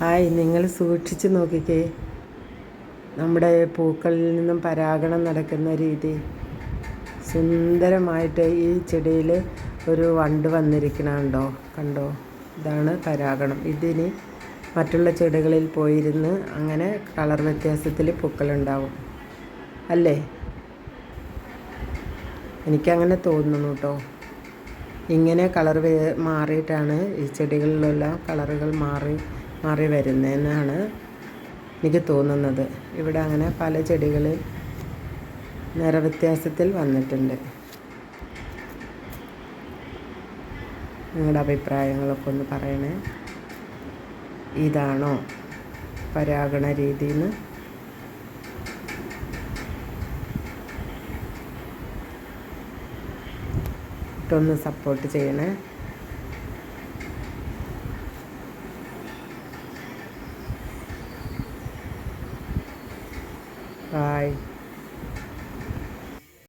Hi നിങ്ങൾ സൂക്ഷിച്ച് നോക്കിക്കേ. നമ്മുടെ പൂക്കളിൽ നിന്നും പരാഗണം നടക്കുന്ന രീതി. സുന്ദരമായിട്ട് ഈ ചെടിയിൽ ഒരു വണ്ട് വന്നിരിക്കണുണ്ടോ? കണ്ടോ? ഇതാണ് പരാഗണം. ഇതിന് മറ്റുള്ള ചെടികളിൽ പോയിരുന്ന് അങ്ങനെ കളർ വ്യത്യാസത്തിൽ പൂക്കളുണ്ടാവും. അല്ലേ? എനിക്കങ്ങനെ തോന്നുന്നു കേട്ടോ ഇങ്ങനെ കളർ മാറിയിട്ടാണ് ഈ ചെടികളിലുള്ള കളറുകൾ മാറി മാറി വരുന്നതെന്നാണ് എനിക്ക് തോന്നുന്നത്. ഇവിടെ അങ്ങനെ പല ചെടികളിൽ നിറവ്യത്യാസത്തിൽ വന്നിട്ടുണ്ട്. നിങ്ങളുടെ അഭിപ്രായങ്ങളൊക്കെ ഒന്ന് പറയണേ. ഇതാണോ പരാഗണ രീതിന്ന്? ഇട്ടൊന്ന് സപ്പോർട്ട് ചെയ്യണേ. 哎。